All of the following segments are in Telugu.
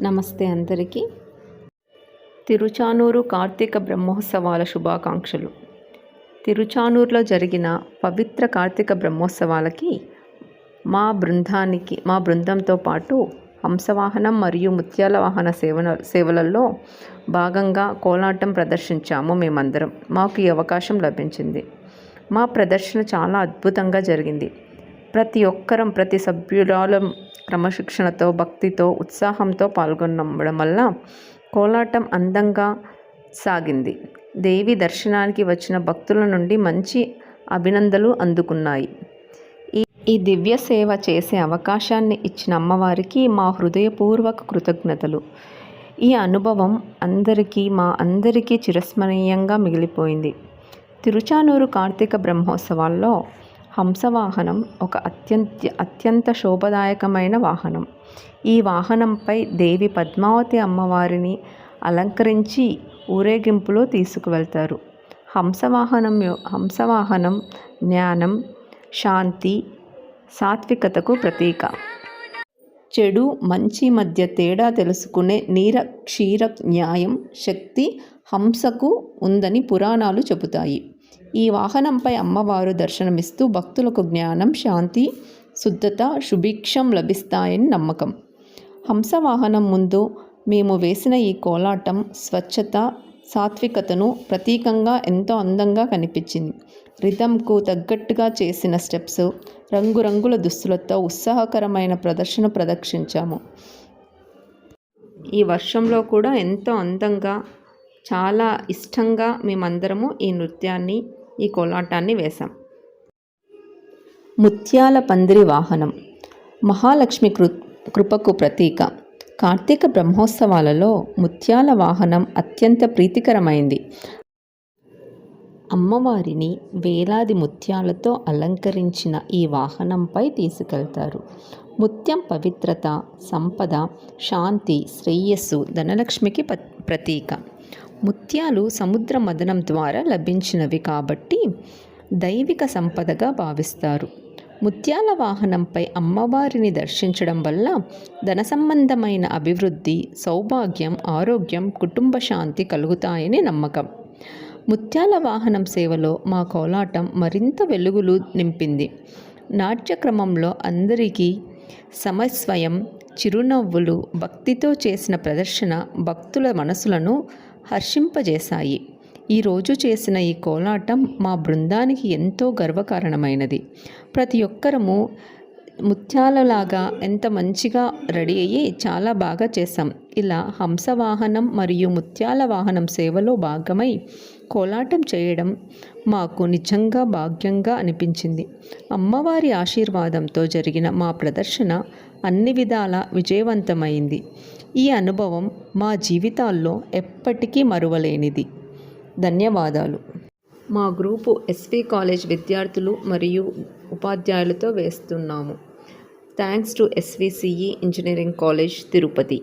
నమస్తే అందరికీ. తిరుచానూరు కార్తీక బ్రహ్మోత్సవాల శుభాకాంక్షలు. తిరుచానూరులో జరిగిన పవిత్ర కార్తీక బ్రహ్మోత్సవాలకి మా బృందానికి మా బృందంతో పాటు హంసవాహనం మరియు ముత్యాల వాహన సేవన సేవలలో భాగంగా కోలాటం ప్రదర్శించాము మేమందరం. మాకు ఈ అవకాశం లభించింది. మా ప్రదర్శన చాలా అద్భుతంగా జరిగింది. ప్రతి ఒక్కరం ప్రతి సభ్యురాలం క్రమశిక్షణతో భక్తితో ఉత్సాహంతో పాల్గొనడం వల్ల కోలాటం అందంగా సాగింది. దేవి దర్శనానికి వచ్చిన భక్తుల నుండి మంచి అభినందనలు అందుకున్నాయి. ఈ ఈ దివ్య సేవ చేసే అవకాశాన్ని ఇచ్చిన అమ్మవారికి మా హృదయపూర్వక కృతజ్ఞతలు. ఈ అనుభవం అందరికీ మా అందరికీ చిరస్మరణీయంగా మిగిలిపోయింది. తిరుచానూరు కార్తీక బ్రహ్మోత్సవాల్లో హంసవాహనం ఒక అత్యంత అత్యంత శోభదాయకమైన వాహనం. ఈ వాహనంపై దేవి పద్మావతి అమ్మవారిని అలంకరించి ఊరేగింపులో తీసుకువెళ్తారు. హంసవాహనం హంసవాహనం జ్ఞానం శాంతి సాత్వికతకు ప్రతీక. చెడు మంచి మధ్య తేడా తెలుసుకునే నీర క్షీర న్యాయం శక్తి హంసకు ఉందని పురాణాలు చెబుతాయి. ఈ వాహనంపై అమ్మవారు దర్శనమిస్తూ భక్తులకు జ్ఞానం శాంతి శుద్ధత శుభిక్షం లభిస్తాయని నమ్మకం. హంస వాహనం ముందు మేము వేసిన ఈ కోలాటం స్వచ్ఛత సాత్వికతను ప్రతీకంగా ఎంతో అందంగా కనిపించింది. రిథంకు తగ్గట్టుగా చేసిన స్టెప్స్ రంగురంగుల దుస్తులతో ఉత్సాహకరమైన ప్రదర్శన ప్రదర్శించాము ఈ వర్షంలో కూడా ఎంతో అందంగా చాలా ఇష్టంగా మేమందరము ఈ నృత్యాన్ని ఈ కోలాటాన్ని వేశాం. ముత్యాల పందిరి వాహనం. మహాలక్ష్మి కృ కృపకు ప్రతీక. కార్తీక బ్రహ్మోత్సవాలలో ముత్యాల వాహనం అత్యంత ప్రీతికరమైంది. అమ్మవారిని వేలాది ముత్యాలతో అలంకరించిన ఈ వాహనంపై తీసుకెళ్తారు. ముత్యం పవిత్రత సంపద శాంతి శ్రేయస్సు ధనలక్ష్మికి ప- ప్రతీక. ముత్యాలు సముద్ర మదనం ద్వారా లభించినవి కాబట్టి దైవిక సంపదగా భావిస్తారు. ముత్యాల వాహనంపై అమ్మవారిని దర్శించడం వల్ల ధన సంబంధమైన అభివృద్ధి సౌభాగ్యం ఆరోగ్యం కుటుంబ శాంతి కలుగుతాయని నమ్మకం. ముత్యాల వాహనం సేవలో మా కోలాటం మరింత వెలుగులు నింపింది. నాట్యక్రమంలో అందరికీ సమస్వయం చిరునవ్వులు భక్తితో చేసిన ప్రదర్శన భక్తుల మనసులను హర్షింపజేశాయి. ఈరోజు చేసిన ఈ కోలాటం మా బృందానికి ఎంతో గర్వకారణమైనది. ప్రతి ఒక్కరము ముత్యాలలాగా ఎంత మంచిగా రెడీ అయ్యి చాలా బాగా చేసాం ఇలా హంసవాహనం మరియు ముత్యాల వాహనం సేవలో భాగమై కోలాటం చేయడం మాకు నిజంగా భాగ్యంగా అనిపించింది. అమ్మవారి ఆశీర్వాదంతో జరిగిన మా ప్రదర్శన అన్ని విధాల విజయవంతమైంది. ఈ అనుభవం మా జీవితాల్లో ఎప్పటికీ మరువలేనిది. ధన్యవాదాలు. మా గ్రూపు ఎస్వి కాలేజ్ విద్యార్థులు మరియు ఉపాధ్యాయులతో వేస్తున్నాము. Thanks to SVCE engineering college Tirupati.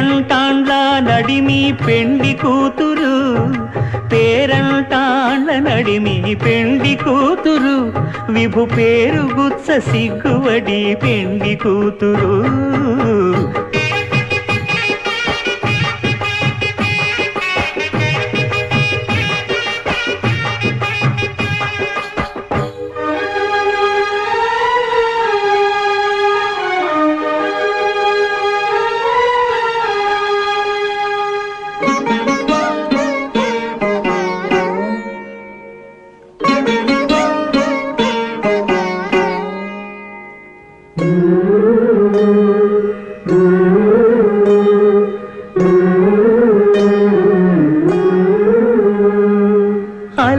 పేరంటాండ్ల నడిమి పెండి కూతురు. పేరంటాండ్ల నడిమి పెండి కూతురు. విభు పేరు గుచ్చ సిగ్గువడి పెండి కూతురు.